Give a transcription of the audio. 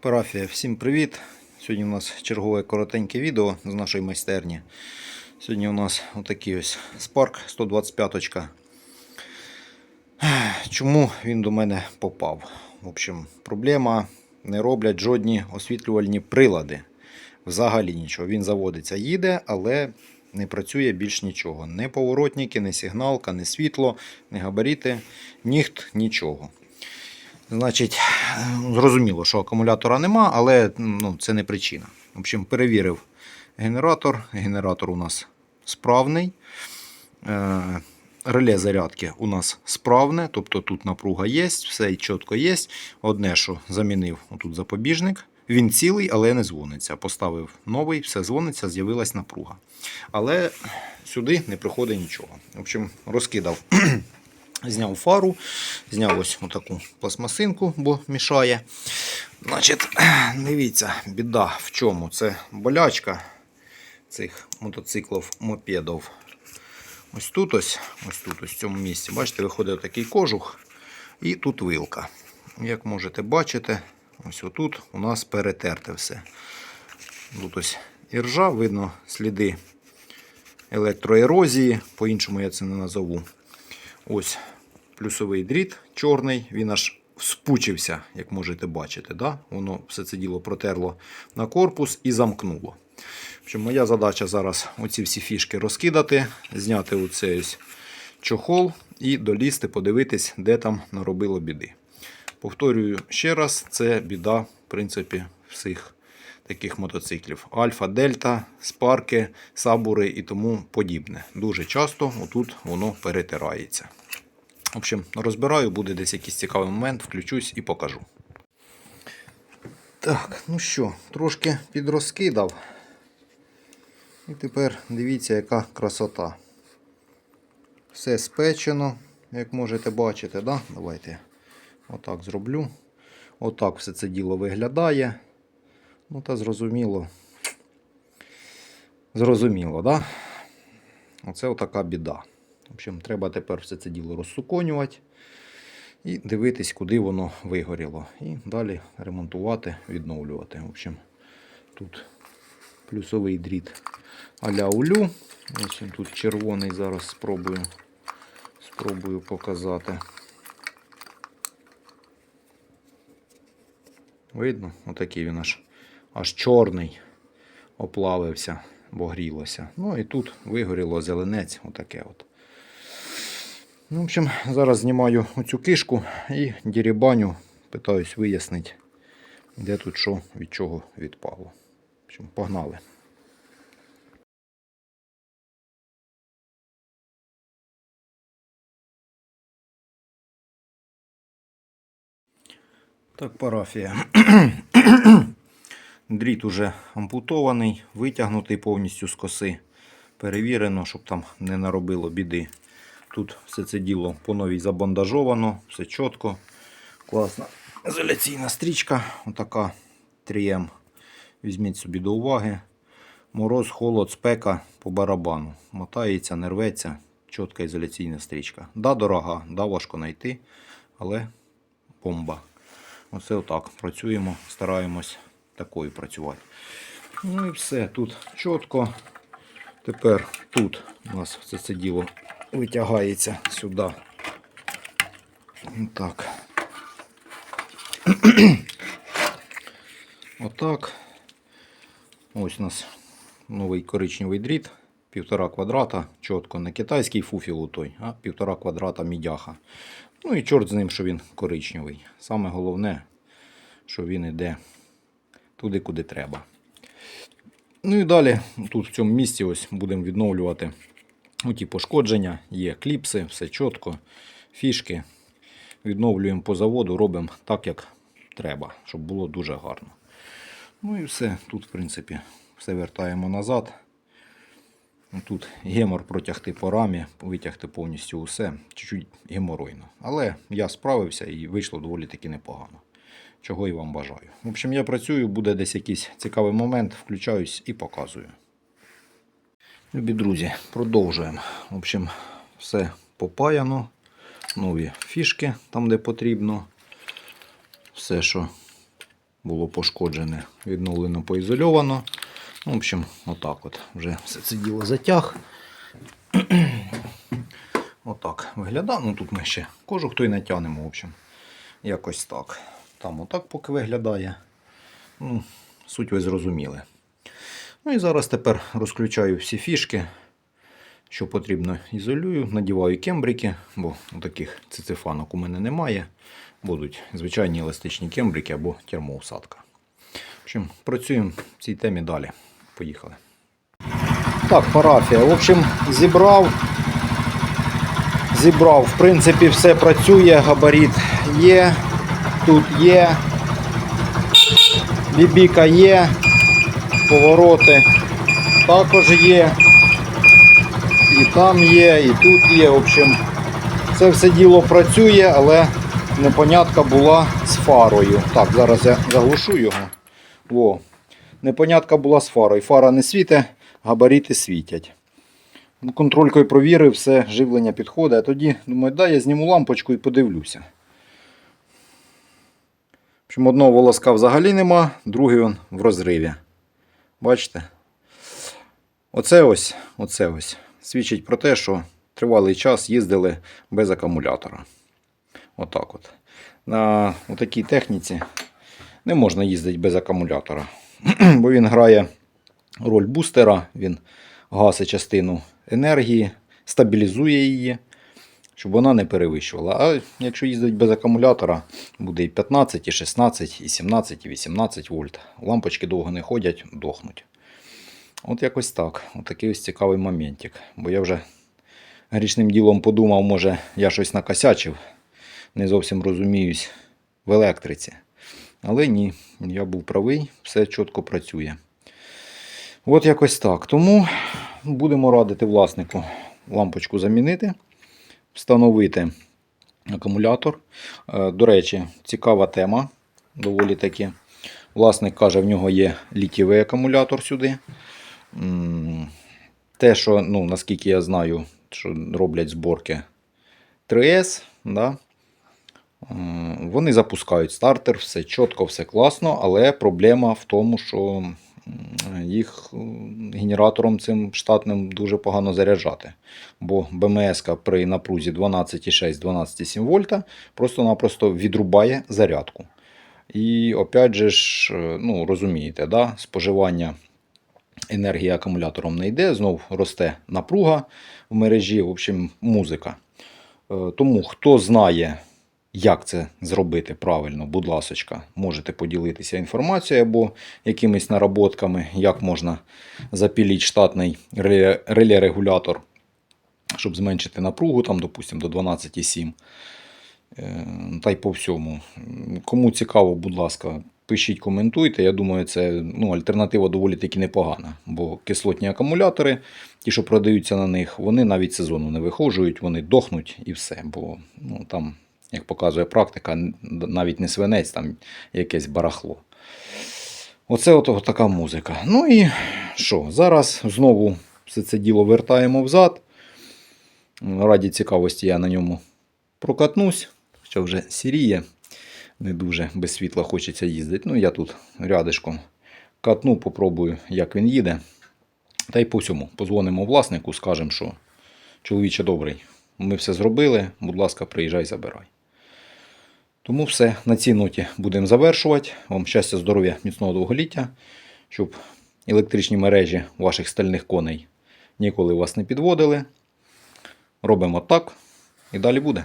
Парафія, всім привіт! Сьогодні у нас чергове коротеньке відео з нашої майстерні. Сьогодні у нас отакий ось Spark 125. Чому він до мене попав? В общем, проблема не роблять жодні освітлювальні прилади. Взагалі нічого. Він заводиться, їде, але не працює більш нічого. Не поворотники, не сигналка, не світло, не габаріти, ніхт, нічого. Значить, зрозуміло, що акумулятора нема, але ну, це не причина. В общем, перевірив генератор. Генератор у нас справний. Е, Реле зарядки у нас справне, тобто тут напруга є, все чітко є. Одне, що замінив отут запобіжник. Він цілий, але не дзвониться. Поставив новий, все дзвониться, з'явилась напруга. Але сюди не приходить нічого. В общем, розкидав Зняв фару, зняв ось таку пластмасинку, бо мішає. Значить, дивіться, біда в чому? Це болячка цих мотоциклів мопедів. Ось тут ось, ось тут, ось в цьому місці, бачите, виходить такий кожух, і тут вилка. Як можете бачити, ось отут у нас перетерте все. Тут ось іржа, видно сліди електроерозії, по-іншому я це не назову. Ось плюсовий дріт чорний, він аж спучився, як можете бачити. Да? Воно все це діло протерло на корпус і замкнуло. Общем, моя задача зараз оці всі фішки розкидати, зняти оцей чохол і долізти, подивитись, де там наробило біди. Повторюю ще раз, це біда, в принципі, всіх таких мотоциклів. Альфа, Дельта, спарки, сабури і тому подібне. Дуже часто отут воно перетирається. В общем, розбираю, буде десь якийсь цікавий момент, включусь і покажу. Так, ну що, трошки підрозкидав. І тепер дивіться, яка красота. Все спечено, як можете бачити, да? Давайте отак зроблю. Отак все це діло виглядає. Ну, та зрозуміло. Зрозуміло, да? Оце отака біда. В общем, треба тепер все це діло розсуконювати і дивитись, куди воно вигоріло. І далі ремонтувати, відновлювати. В общем, тут плюсовий дріт а-ля улю. Ось він тут червоний, зараз спробую, спробую показати. Видно? Отакий він аж, аж чорний оплавився, бо грілося. Ну і тут вигоріло зеленець, отаке от. Ну, в общем, зараз знімаю оцю кишку і дірібаню, питаюсь вияснити, де тут що від чого відпало. В общем, погнали. Так, парафія. Дріт уже ампутований, витягнутий повністю з коси. Перевірено, щоб там не наробило біди. Тут все це діло по новій забандажовано, все чітко. Класна ізоляційна стрічка. Отака 3М. Візьміть собі до уваги. Мороз, холод, спека по барабану. Мотається, не рветься. Чітка ізоляційна стрічка. Да, дорога, да, важко знайти, але бомба. Оце отак. Працюємо, стараємось такою працювати. Ну і все. Тут чітко. Тепер тут у нас все це діло витягається сюди. Так. Отак. Ось у нас новий коричневий дріт. Півтора квадрата, чітко, не китайський фуфіл той, а півтора квадрата мідяха. Ну і чорт з ним, що він коричневий. Саме головне, що він йде туди, куди треба. Ну і далі, тут в цьому місці ось будемо відновлювати ті пошкодження, є кліпси, все чітко, фішки. Відновлюємо по заводу, робимо так, як треба, щоб було дуже гарно. Ну і все. Тут, в принципі, все вертаємо назад. Тут гемор протягти по рамі, витягти повністю усе. Чуть-чуть геморойно. Але я справився і вийшло доволі таки непогано. Чого і вам бажаю. В общем, я працюю, буде десь якийсь цікавий момент, включаюсь і показую. Любі друзі, продовжуємо. В общем, все попаяно. Нові фішки там, де потрібно. Все, що було пошкоджене, відновлено, поізольовано. Ну, В общем, отак от. Вже все це діло затяг. Отак виглядає. Ну тут ми ще кожух той натягнемо, в общем. Якось так. Там отак поки виглядає. Ну, суть ви зрозуміли. Ну і зараз тепер розключаю всі фішки, що потрібно, ізолюю, надіваю кембрики, бо таких цицифанок у мене немає. Будуть звичайні еластичні кембрики або термоусадка. В общем, працюємо в цій темі далі. Поїхали. Так, парафія. В общем, зібрав. Зібрав. В принципі, все працює, габарит є, тут є, бібіка є, повороти також є. І там є, і тут є. В общем, це все діло працює, але непонятка була з фарою. Так, зараз я заглушу його. Во. Непонятка була з фарою. Фара не світить, габарити світять. Ну, Контролькою провірив, все, живлення підходить. А тоді, думаю, дай я зніму лампочку і подивлюся. Общем, одного волоска взагалі нема, другий он в розриві. Бачите? Оце ось, оце ось. Свідчить про те, що тривалий час їздили без акумулятора. Отак от. На такій техніці не можна їздити без акумулятора. Бо він грає роль бустера, він гасить частину енергії, стабілізує її, щоб вона не перевищувала. А якщо їздить без акумулятора, буде і 15, і 16, і 17, і 18 вольт. Лампочки довго не ходять, дохнуть. От якось так. От такий ось цікавий моментик. Бо я вже грішним ділом подумав, може я щось накосячив, не зовсім розуміюсь в електриці. Але ні, я був правий, все чітко працює. От якось так. Тому будемо радити власнику лампочку замінити, встановити акумулятор. Е, До речі, цікава тема. Доволі таки. Власник каже, в нього є літєвий акумулятор сюди. Те, що, ну, наскільки я знаю, що роблять зборки 3С, да? Е, вони запускають стартер, все чітко, все класно, але проблема в тому, що їх генератором цим штатним дуже погано заряджати. Бо БМС при напрузі 12,6-12,7 вольта просто-напросто відрубає зарядку. І опять же ж, е, ну, розумієте, да? споживання енергії акумулятором не йде, знов росте напруга в мережі, в общем, музика. Е, Тому хто знає, як це зробити правильно, будь ласочка, можете поділитися інформацією або якимись наработками, як можна запілити штатний реле- реле-регулятор, щоб зменшити напругу, там, допустимо, до 12,7. Е, Та й по всьому. Кому цікаво, будь ласка, пишіть, коментуйте. Я думаю, це ну, альтернатива доволі таки непогана. Бо кислотні акумулятори, ті, що продаються на них, вони навіть сезону не вихожують, вони дохнуть і все. Бо ну, там, як показує практика, навіть не свинець, там якесь барахло. Оце от така музика. Ну і що? Зараз знову все це діло вертаємо взад. Раді цікавості я на ньому прокатнусь, що вже сіріє. Не дуже без світла хочеться їздити. Ну, я тут рядишком катну, попробую, як він їде. Та й по всьому. Позвонимо власнику, скажемо, що чоловіче добрий, ми все зробили, будь ласка, приїжджай, забирай. Тому все, на цій ноті будемо завершувати. Вам щастя, здоров'я, міцного довголіття, щоб електричні мережі ваших стальних коней ніколи вас не підводили. Робимо так і далі буде.